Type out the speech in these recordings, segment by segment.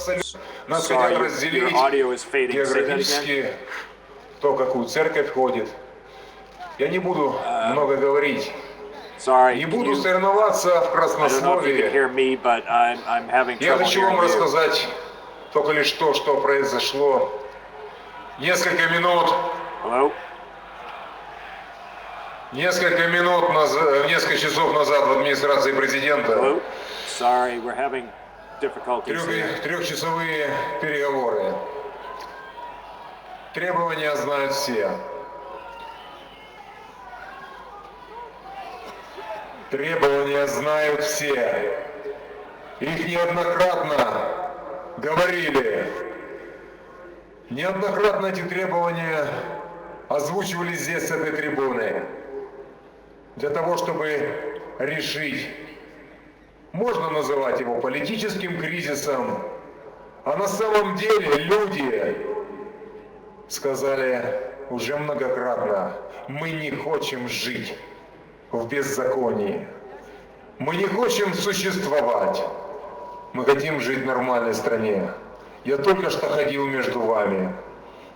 абсолютно. Нас Sorry, хотят разделить географически, кто в какую церковь ходит. Я не буду Uh, много говорить. Sorry. Не буду you- соревноваться в краснословии. me, I'm, I'm Я хочу вам рассказать только лишь то, что произошло несколько минут, Hello? несколько минут назад, несколько часов назад в администрации президента. Hello? Sorry, we're having Трехчасовые переговоры. Требования знают все. Требования знают все. Их неоднократно говорили. Неоднократно эти требования озвучивали здесь, с этой трибуны. Для того, чтобы решить можно называть его политическим кризисом, а на самом деле люди сказали уже многократно, мы не хотим жить в беззаконии. Мы не хотим существовать. Мы хотим жить в нормальной стране. Я только что ходил между вами,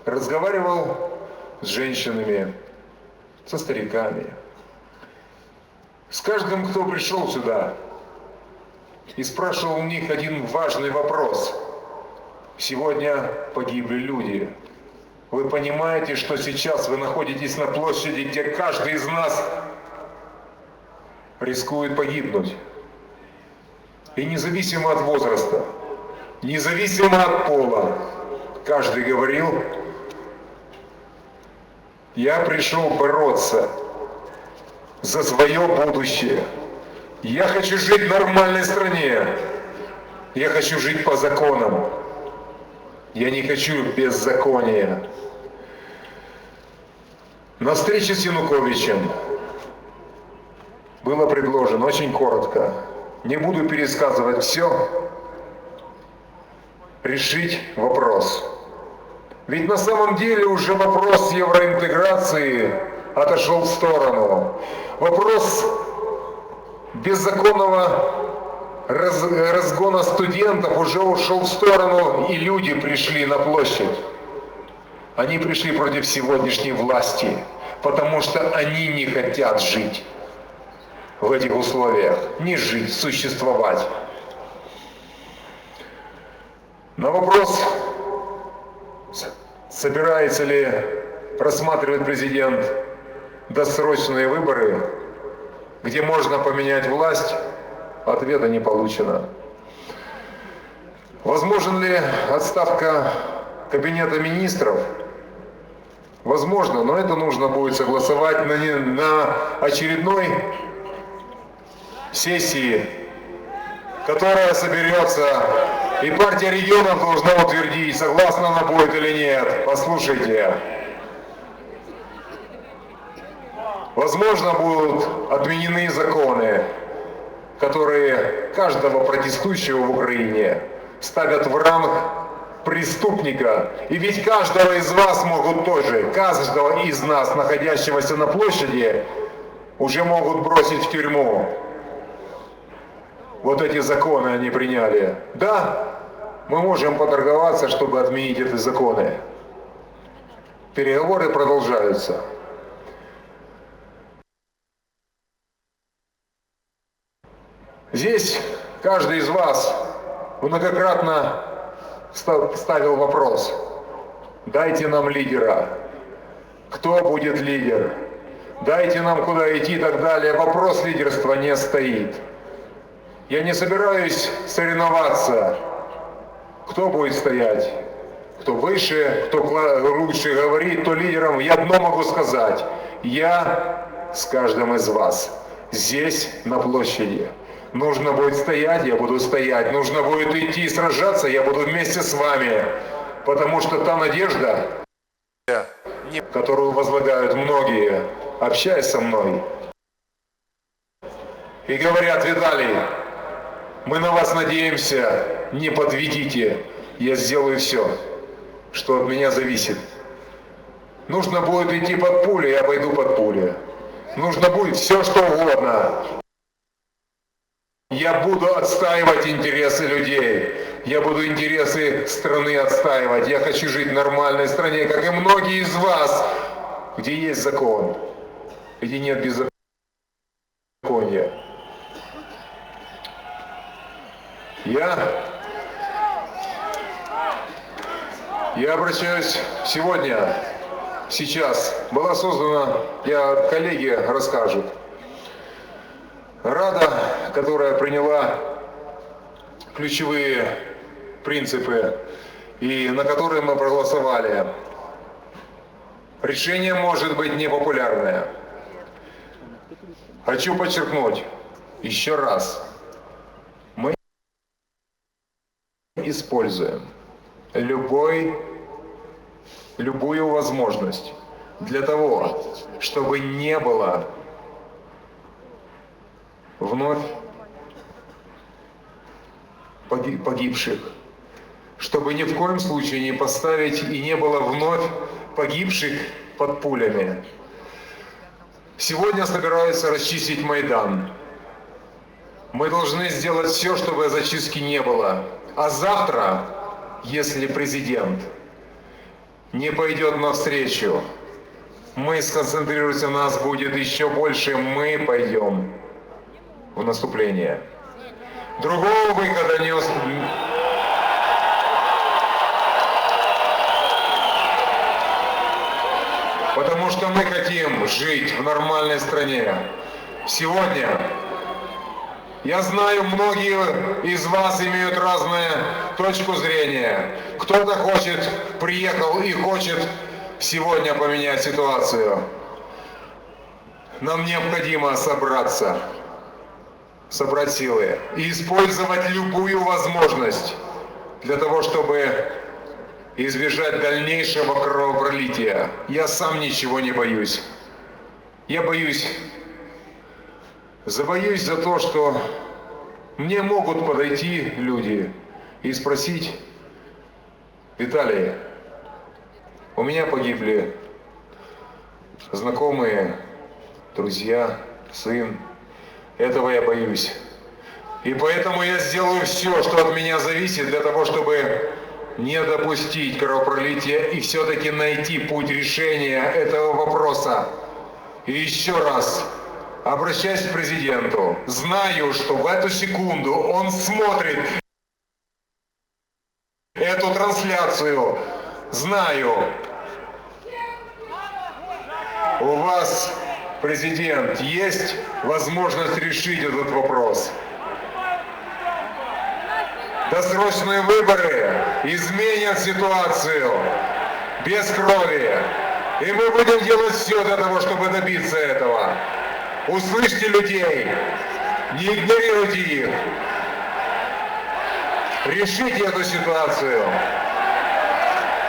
разговаривал с женщинами, со стариками, с каждым, кто пришел сюда, и спрашивал у них один важный вопрос. Сегодня погибли люди. Вы понимаете, что сейчас вы находитесь на площади, где каждый из нас рискует погибнуть. И независимо от возраста, независимо от пола, каждый говорил, я пришел бороться за свое будущее. Я хочу жить в нормальной стране. Я хочу жить по законам. Я не хочу беззакония. На встрече с Януковичем было предложено очень коротко. Не буду пересказывать все. Решить вопрос. Ведь на самом деле уже вопрос евроинтеграции отошел в сторону. Вопрос беззаконного раз- разгона студентов уже ушел в сторону, и люди пришли на площадь. Они пришли против сегодняшней власти, потому что они не хотят жить в этих условиях. Не жить, существовать. На вопрос, собирается ли рассматривать президент досрочные выборы, где можно поменять власть, ответа не получено. Возможен ли отставка кабинета министров? Возможно, но это нужно будет согласовать на, не- на очередной сессии, которая соберется, и партия регионов должна утвердить, согласна она будет или нет. Послушайте. Возможно, будут отменены законы, которые каждого протестующего в Украине ставят в ранг преступника. И ведь каждого из вас могут тоже, каждого из нас, находящегося на площади, уже могут бросить в тюрьму. Вот эти законы они приняли. Да, мы можем поторговаться, чтобы отменить эти законы. Переговоры продолжаются. Здесь каждый из вас многократно ста- ставил вопрос. Дайте нам лидера. Кто будет лидер? Дайте нам куда идти и так далее. Вопрос лидерства не стоит. Я не собираюсь соревноваться. Кто будет стоять? Кто выше, кто лучше говорит, то лидером. Я одно могу сказать. Я с каждым из вас здесь, на площади. Нужно будет стоять, я буду стоять. Нужно будет идти и сражаться, я буду вместе с вами. Потому что та надежда, которую возлагают многие, общаясь со мной, и говорят, Виталий, мы на вас надеемся, не подведите. Я сделаю все, что от меня зависит. Нужно будет идти под пули, я пойду под пули. Нужно будет все, что угодно. Я буду отстаивать интересы людей. Я буду интересы страны отстаивать. Я хочу жить в нормальной стране, как и многие из вас, где есть закон, где нет беззакония. Я, я обращаюсь сегодня, сейчас. Была создана, я коллеги расскажут, Рада, которая приняла ключевые принципы и на которые мы проголосовали. Решение может быть непопулярное. Хочу подчеркнуть еще раз. Мы используем любой, любую возможность для того, чтобы не было вновь погибших, чтобы ни в коем случае не поставить и не было вновь погибших под пулями. Сегодня собираются расчистить Майдан. Мы должны сделать все, чтобы зачистки не было. А завтра, если президент не пойдет навстречу, мы сконцентрируемся, нас будет еще больше, мы пойдем в наступление. Другого выхода не ус- Потому что мы хотим жить в нормальной стране. Сегодня я знаю, многие из вас имеют разную точку зрения. Кто-то хочет, приехал и хочет сегодня поменять ситуацию. Нам необходимо собраться, собрать силы и использовать любую возможность для того, чтобы избежать дальнейшего кровопролития. Я сам ничего не боюсь. Я боюсь, забоюсь за то, что мне могут подойти люди и спросить, Виталий, у меня погибли знакомые, друзья, сын. Этого я боюсь. И поэтому я сделаю все, что от меня зависит, для того, чтобы не допустить кровопролития и все-таки найти путь решения этого вопроса. И еще раз, обращаясь к президенту, знаю, что в эту секунду он смотрит эту трансляцию. Знаю. У вас, президент, есть возможность решить этот вопрос. Досрочные выборы изменят ситуацию без крови. И мы будем делать все для того, чтобы добиться этого. Услышьте людей, не игнорируйте их. Решите эту ситуацию.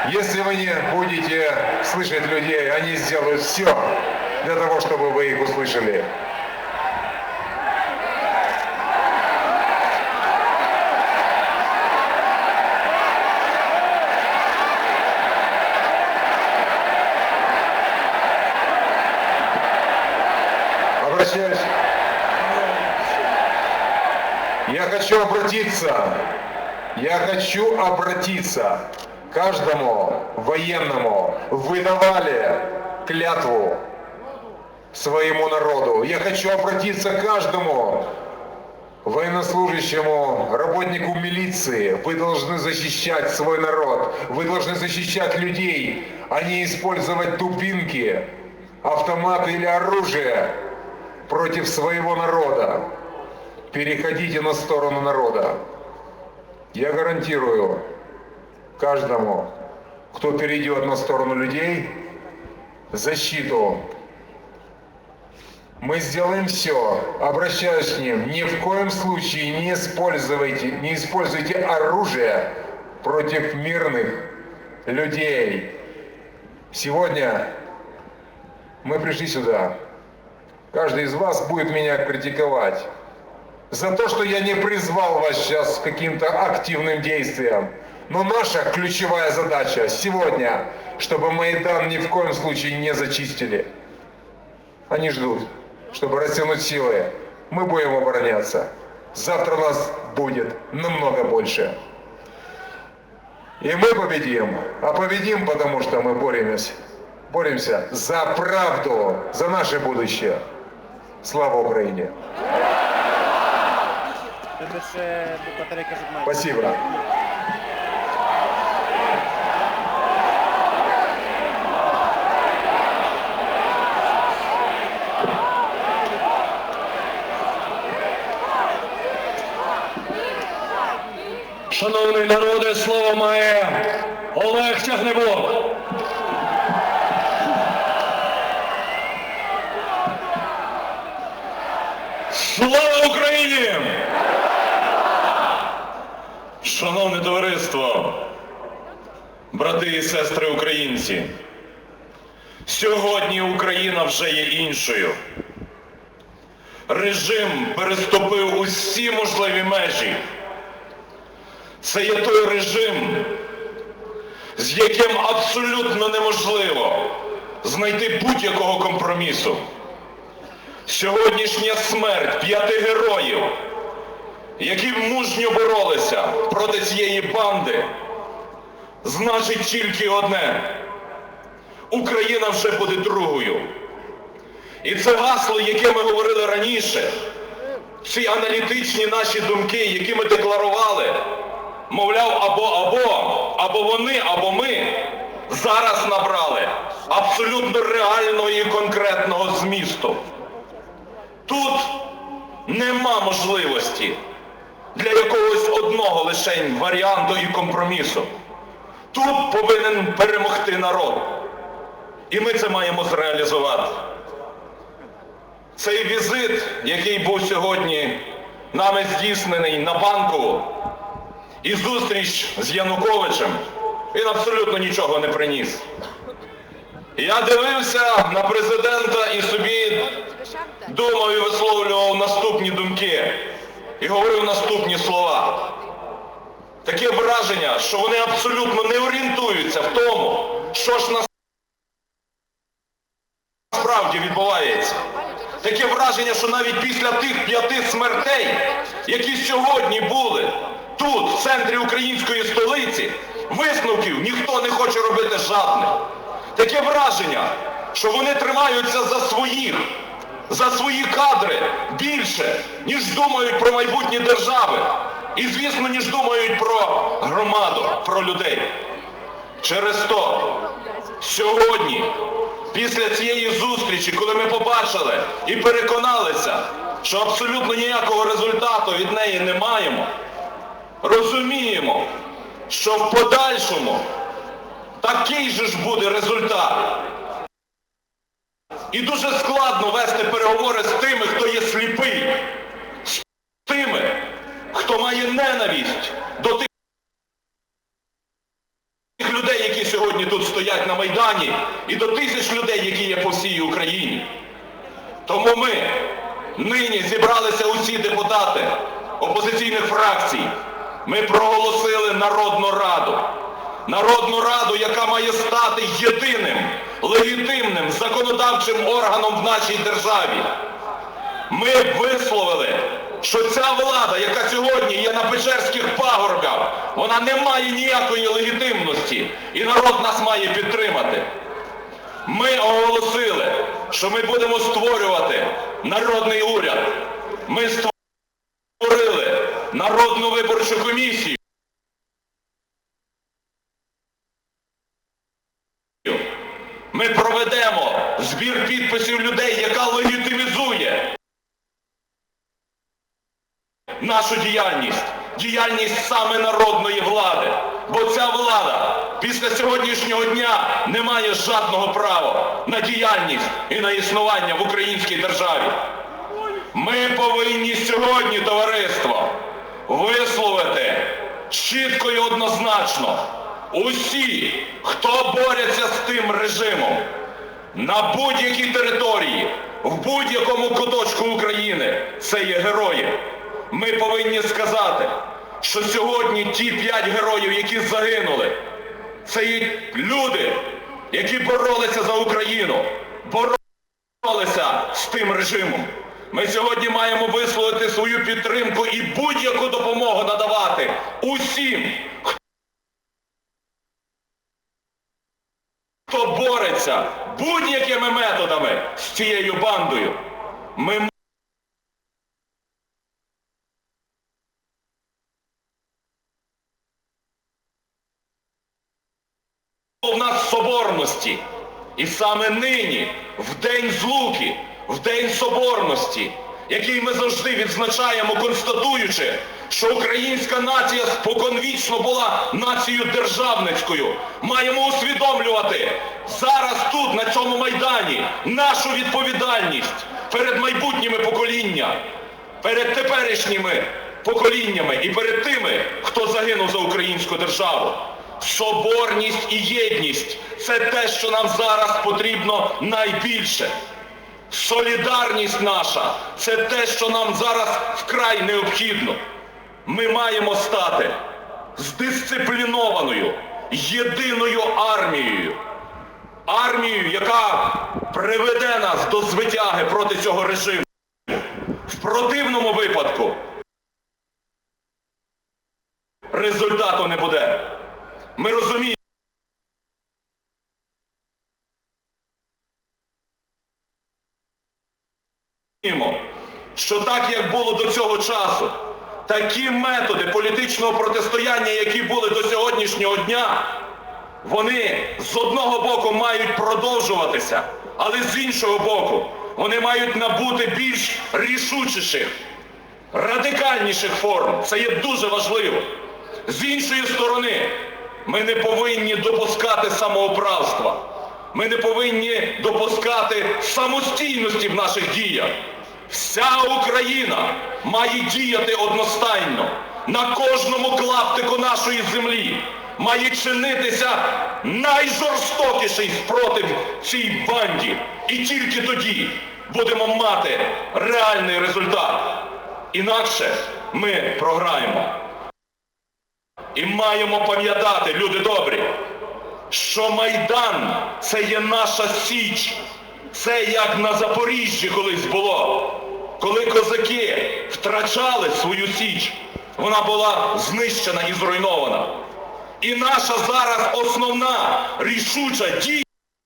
Если вы не будете слышать людей, они сделают все для того, чтобы вы их услышали. Обращаюсь. Я хочу обратиться, я хочу обратиться каждому военному. Вы давали клятву своему народу. Я хочу обратиться к каждому военнослужащему, работнику милиции. Вы должны защищать свой народ. Вы должны защищать людей, а не использовать дубинки, автоматы или оружие против своего народа. Переходите на сторону народа. Я гарантирую каждому, кто перейдет на сторону людей, защиту. Мы сделаем все. Обращаюсь к ним. Ни в коем случае не используйте, не используйте оружие против мирных людей. Сегодня мы пришли сюда. Каждый из вас будет меня критиковать за то, что я не призвал вас сейчас к каким-то активным действиям. Но наша ключевая задача сегодня, чтобы Майдан ни в коем случае не зачистили. Они ждут, чтобы растянуть силы. Мы будем обороняться. Завтра нас будет намного больше. И мы победим. А победим, потому что мы боремся. Боремся за правду, за наше будущее. Слава Украине! Тебе ще батарейка жодна. Спасибо. Слово має Олег Тягнебок. Слава Україні! Шановне товариство, брати і сестри українці, сьогодні Україна вже є іншою. Режим переступив усі можливі межі. Це є той режим, з яким абсолютно неможливо знайти будь-якого компромісу. Сьогоднішня смерть п'яти героїв, які мужньо боролися проти цієї банди, значить тільки одне. Україна вже буде другою. І це гасло, яке ми говорили раніше, ці аналітичні наші думки, які ми декларували, мовляв, або або, або вони, або ми зараз набрали абсолютно реального і конкретного змісту. Тут нема можливості для якогось одного лишень варіанту і компромісу. Тут повинен перемогти народ. І ми це маємо зреалізувати. Цей візит, який був сьогодні нами здійснений на банку, і зустріч з Януковичем, він абсолютно нічого не приніс. Я дивився на президента і собі думав і висловлював наступні думки і говорив наступні слова. Таке враження, що вони абсолютно не орієнтуються в тому, що ж насправді відбувається. Таке враження, що навіть після тих п'яти смертей, які сьогодні були центрі української столиці, висновків ніхто не хоче робити жадних. Таке враження, що вони тримаються за своїх, за свої кадри більше, ніж думають про майбутнє держави. І, звісно, ніж думають про громаду, про людей. Через то сьогодні, після цієї зустрічі, коли ми побачили і переконалися, що абсолютно ніякого результату від неї не маємо, розуміємо, що в подальшому такий же ж буде результат. І дуже складно вести переговори з тими, хто є сліпий, з тими, хто має ненависть до тих людей, які сьогодні тут стоять на Майдані, і до тисяч людей, які є по всій Україні. Тому ми нині зібралися усі депутати опозиційних фракцій. Ми проголосили Народну Раду. Народну Раду, яка має стати єдиним, легітимним законодавчим органом в нашій державі. Ми висловили, що ця влада, яка сьогодні є на Печерських пагорбах, вона не має ніякої легітимності, і народ нас має підтримати. Ми оголосили, що ми будемо створювати народний уряд. Ми створили народну виборчу комісію. Ми проведемо збір підписів людей, яка легітимізує нашу діяльність, діяльність саме народної влади. Бо ця влада після сьогоднішнього дня не має жодного права на діяльність і на існування в українській державі. Ми повинні сьогодні, товариство, висловити чітко і однозначно усі, хто борються з тим режимом на будь-якій території, в будь-якому куточку України, це є герої. Ми повинні сказати, що сьогодні ті п'ять героїв, які загинули, це є люди, які боролися за Україну, боролися з тим режимом. Ми сьогодні маємо висловити свою підтримку і будь-яку допомогу надавати усім, хто бореться будь-якими методами з цією бандою. Ми У нас соборності. І саме нині, в день злуки в День Соборності, який ми завжди відзначаємо, констатуючи, що українська нація споконвічно була нацією державницькою, маємо усвідомлювати зараз тут, на цьому майдані, нашу відповідальність перед майбутніми поколіннями, перед теперішніми поколіннями і перед тими, хто загинув за українську державу. Соборність і єдність це те, що нам зараз потрібно найбільше. Солідарність наша це те, що нам зараз вкрай необхідно. Ми маємо стати здисциплінованою, єдиною армією. Армією, яка приведе нас до звитяги проти цього режиму. В противному випадку результату не буде. Ми розуміємо. Що так, як було до цього часу, такі методи політичного протистояння, які були до сьогоднішнього дня, вони з одного боку мають продовжуватися, але з іншого боку, вони мають набути більш рішучіших, радикальніших форм. Це є дуже важливо. З іншої сторони, ми не повинні допускати самоуправства. Ми не повинні допускати самостійності в наших діях. Вся Україна має діяти одностайно. На кожному клаптику нашої землі має чинитися найжорстокіший спротив цій банді. І тільки тоді будемо мати реальний результат. Інакше ми програємо. І маємо пам'ятати, люди добрі, що Майдан це є наша січ. Це як на Запоріжжі колись було. Коли козаки втрачали свою січ, вона була знищена і зруйнована. І наша зараз основна рішуча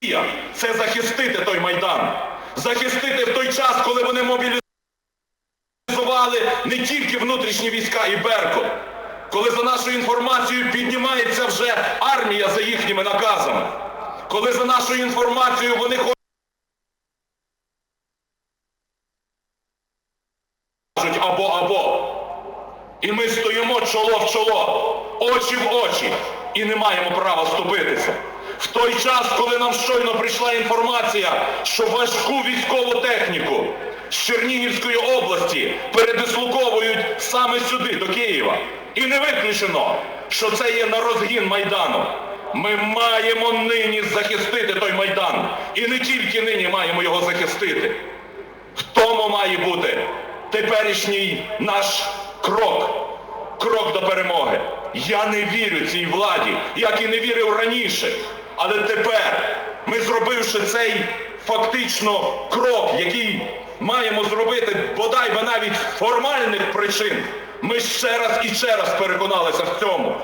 дія це захистити той Майдан. Захистити в той час, коли вони мобілізували не тільки внутрішні війська і Беркут, коли за нашою інформацією піднімається вже армія за їхніми наказами, коли за нашою інформацією вони кажуть або-або. І ми стоїмо чоло в чоло, очі в очі, і не маємо права ступитися. В той час, коли нам щойно прийшла інформація, що важку військову техніку з Чернігівської області передислоковують саме сюди, до Києва. І не виключено, що це є на розгін Майдану. Ми маємо нині захистити той Майдан. І не тільки нині маємо його захистити. В тому має бути теперішній наш крок, крок до перемоги. Я не вірю цій владі, як і не вірив раніше. Але тепер ми, зробивши цей фактично крок, який маємо зробити бодай би навіть формальних причин, ми ще раз і ще раз переконалися в цьому.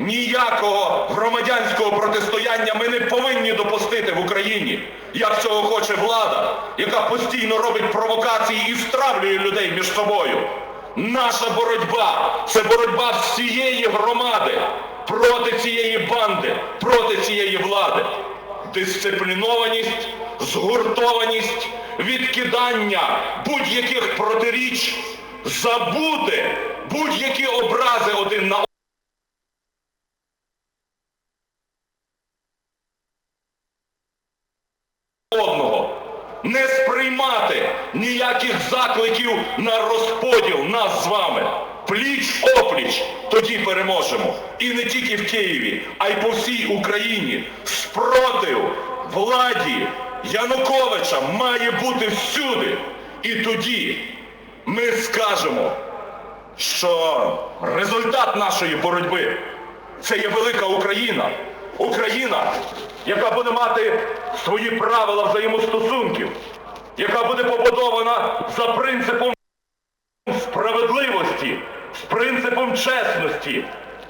Ніякого громадянського протистояння ми не повинні допустити в Україні, як цього хоче влада, яка постійно робить провокації і стравлює людей між собою. Наша боротьба це боротьба всієї громади проти цієї банди, проти цієї влади. Дисциплінованість, згуртованість, відкидання будь-яких протиріч, забути будь-які образи один на одного. Не сприймати ніяких закликів на розподіл нас з вами. Пліч опліч, тоді переможемо. І не тільки в Києві, а й по всій Україні. Спротив владі Януковича має бути всюди. І тоді ми скажемо, що результат нашої боротьби це є велика Україна. Україна, яка буде мати свої правила взаємостосунків, яка буде побудована за принципом справедливості, з принципом чесності,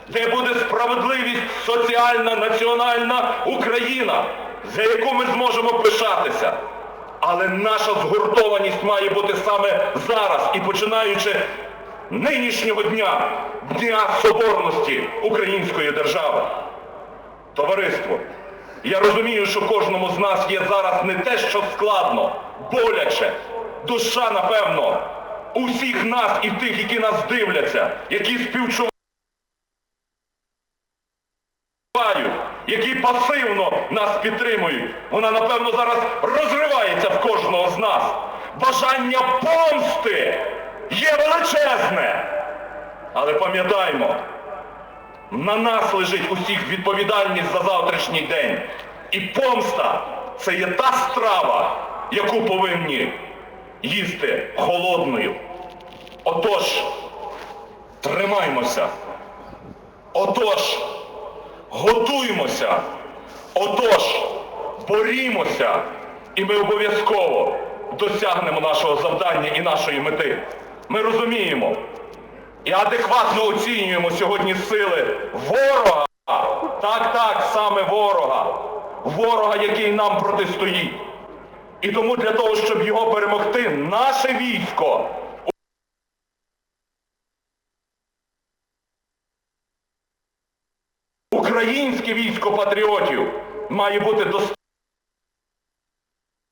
де буде справедливість соціальна, національна Україна, за яку ми зможемо пишатися. Але наша згуртованість має бути саме зараз і починаючи нинішнього дня, Дня Соборності Української держави. Товариство, я розумію, що кожному з нас є зараз не те, що складно, боляче, душа, напевно, у всіх нас і тих, які нас дивляться, які співчувають, які пасивно нас підтримують. Вона, напевно, зараз розривається в кожного з нас. Бажання помсти є величезне. Але пам'ятаймо, на нас лежить усіх відповідальність за завтрашній день. І помста це є та страва, яку повинні їсти холодною. Отож, тримаймося. Отож, готуймося. Отож, борімося. І ми обов'язково досягнемо нашого завдання і нашої мети. Ми розуміємо, і адекватно оцінюємо сьогодні сили ворога. Так, так, саме ворога. Ворога, який нам протистоїть. І тому для того, щоб його перемогти, наше військо. Українське військо патріотів має бути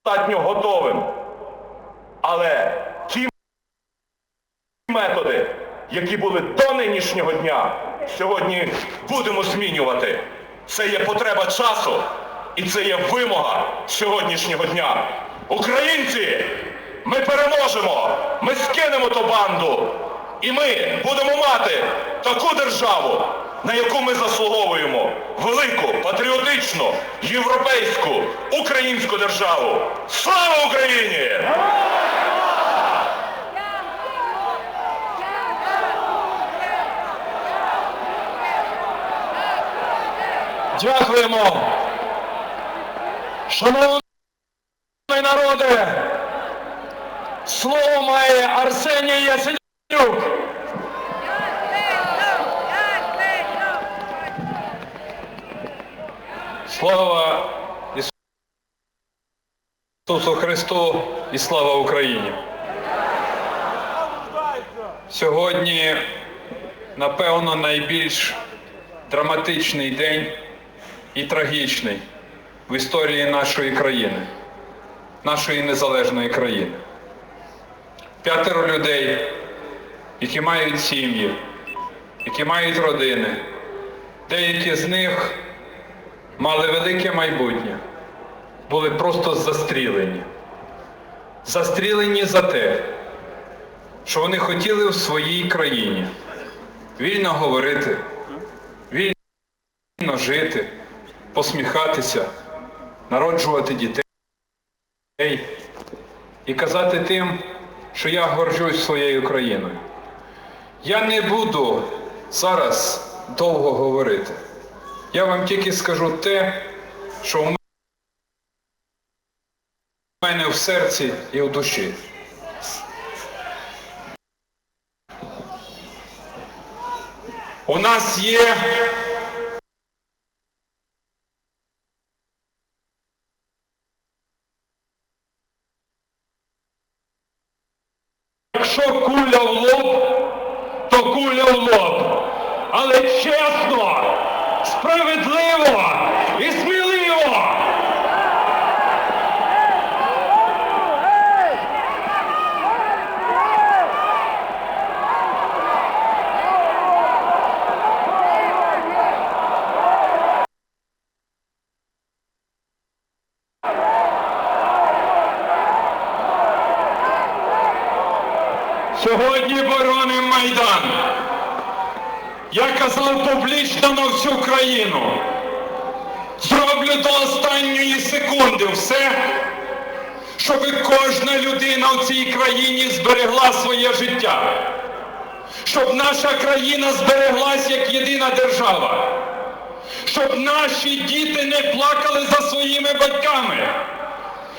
достатньо готовим. Але ті методи, які були до нинішнього дня, сьогодні будемо змінювати. Це є потреба часу і це є вимога сьогоднішнього дня. Українці, ми переможемо, ми скинемо ту банду, і ми будемо мати таку державу, на яку ми заслуговуємо. Велику, патріотичну, європейську, українську державу. Слава Україні! Дякуємо. Шановний народе, слово має Арсеній Ясенюк. Слава Ісусу Христу і слава Україні. Сьогодні, напевно, найбільш драматичний день і трагічний в історії нашої країни, нашої незалежної країни. П'ятеро людей, які мають сім'ї, які мають родини, деякі з них мали велике майбутнє, були просто застрілені. Застрілені за те, що вони хотіли в своїй країні вільно говорити, вільно жити, посміхатися, народжувати дітей і казати тим, що я горжусь своєю країною. Я не буду зараз довго говорити. Я вам тільки скажу те, що в мене в серці і в душі. У нас є Сьогодні боронимо Майдан. Я казав публічно на всю країну. Зроблю до останньої секунди все, щоб кожна людина в цій країні зберегла своє життя. Щоб наша країна збереглась як єдина держава. Щоб наші діти не плакали за своїми батьками.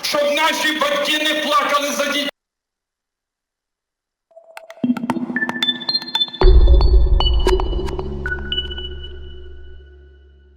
Щоб наші батьки не плакали за дітьми.